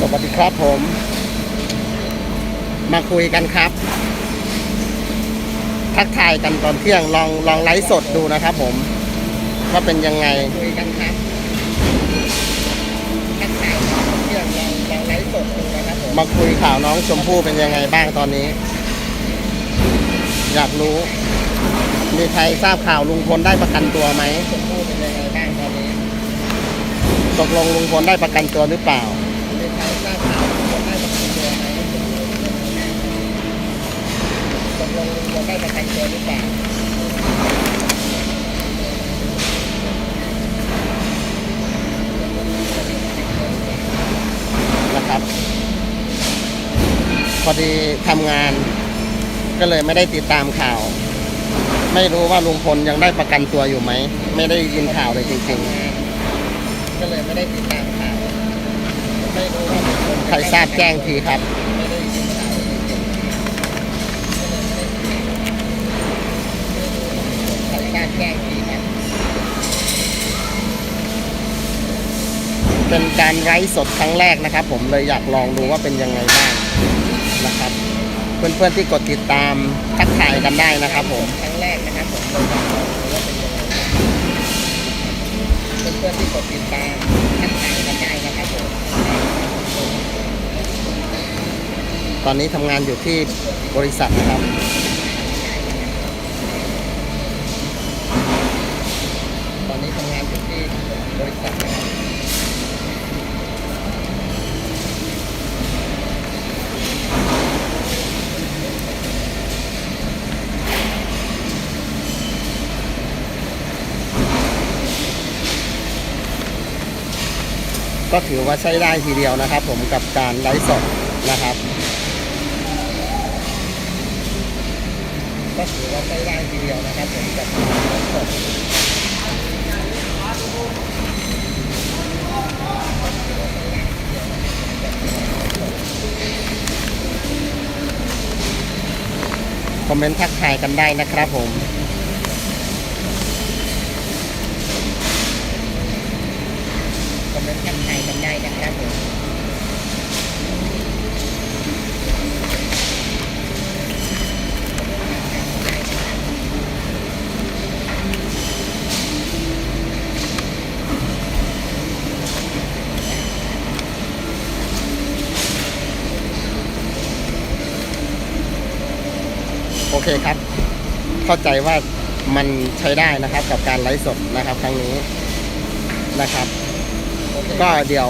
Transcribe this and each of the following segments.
ครับผม มาคุยกันครับ ทักทายกันตอนเที่ยงลองลองไลฟ์สดดูนะครับผม ว่าเป็นยังไงคุยกันครับทักทายกันตอนเที่ยงลองลองไลฟ์สดดูนะครับผมมาคุยข่าวน้องชมพู่เป็นยังไงบ้างตอนนี้ อยากรู้ มีใครทราบข่าวลุงพลได้ประกันตัวไหมชมพู่เป็นยังไงบ้างตอนนี้ตกลงลุงพลได้ประกันตัวหรือเปล่า พอเปล่านะครับ พอดีทำงานก็เลยไม่ได้ติดตามข่าว ไม่รู้ว่าลุงพลยังได้ประกันตัวอยู่ไหม ไม่ได้ยินข่าวเลยจริงๆ ก็เลยไม่ได้ติดตามข่าว ใครทราบแจ้งทีครับไม่ได้ยินข่าวเลยจริงๆใครทราบแจ้งทีครับ เป็นการไลฟ์สดครั้งแรกนะครับ ผมเลยอยากลองดูว่าเป็นยังไงบ้างนะครับ เพื่อนๆที่กดติดตามทักทายกันได้นะครับ ผมครั้งแรกนะครับผมเลยอยากลอนเพื่อนๆที่กดติดตามทักทายกันได้ ตอนนี้ทำงานอยู่ที่บริษัทนะครับ ตอนนี้ทำงานอยู่ที่บริษัทนะครับก็ถือว่าใช้ได้ทีเดียวนะครับ ผมกับการไลฟ์สดนะครับ ก็ถือว่าใช้ได้ทีเดียวนะครับผมกับการไลฟ์สดคอมเมนต์ทักทายกันได้นะครับผมคอมเมนต์ทักทายกันได้นะครับผม โอเคครับ เข้าใจว่ามันใช้ได้นะครับกับการไลฟ์สดนะครับ ครั้งนี้นะครับ ก็เดี๋ยว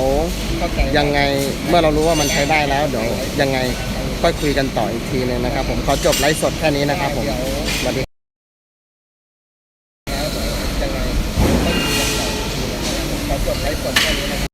ยังไงเมื่อเรารู้ว่ามันใช้ได้แล้ว เดี๋ยวยังไงค่อยคุยกันต่ออีกทีหนึงนะครับ ผมขอจบไลฟ์สดแค่นี้นะครับ ผมสวัสดียังไงขอจบไลฟ์สดแค่นี้นะครับ